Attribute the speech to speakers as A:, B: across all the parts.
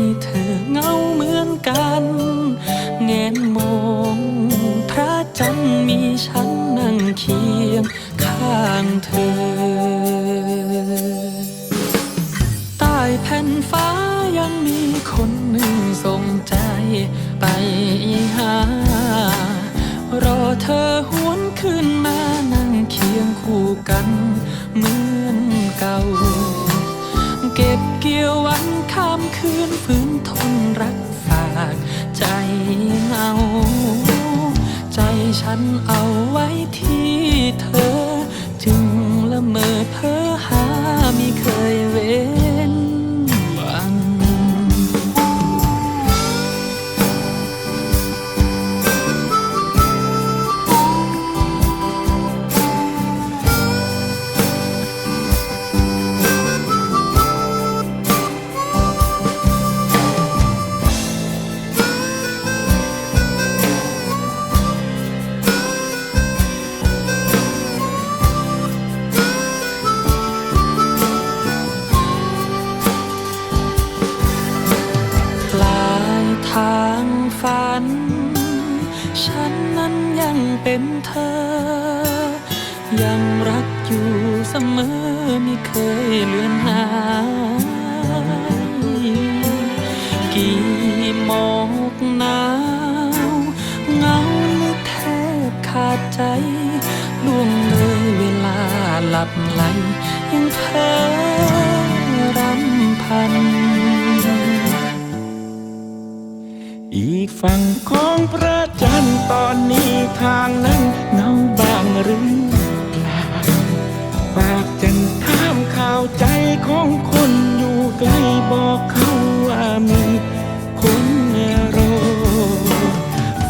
A: ้ กันเหมือนเก่า เก็บเกี่ยววันข้ามคืนฝืนทนรักฝาก ใจเอา ใจฉันเอา นนั้นยังเป็นเธอ ยังรักอยู่เสมอไม่เคยเลือนหายกี่หมอกหนาวเงาลึกแทบขาดใจล่วงเลยเวลาหลับไหล ยังเพ้อรำพัน
B: อีกฝั่งของพระ ตอนนี้ทางนั้นเงาบางหรือเปล่าฝากจันทร์ถามข่าวใจของคนอยู่ไกลบอกเขาว่ามีคนรอ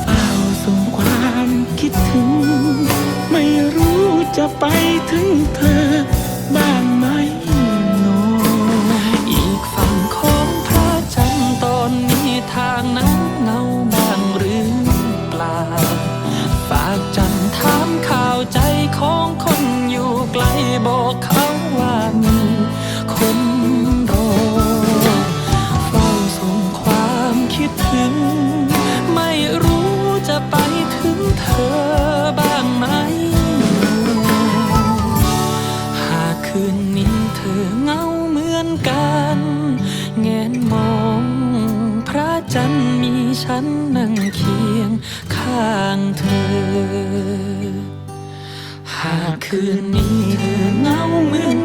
B: เฝ้าส่งความคิดถึง ไม่รู้จะไปถึงเธอ
A: อนกันเงนมอง พระจันทร์มีฉันนั่งเคียงข้างเธอ หากคืนนี้เธอเหงาเหมือน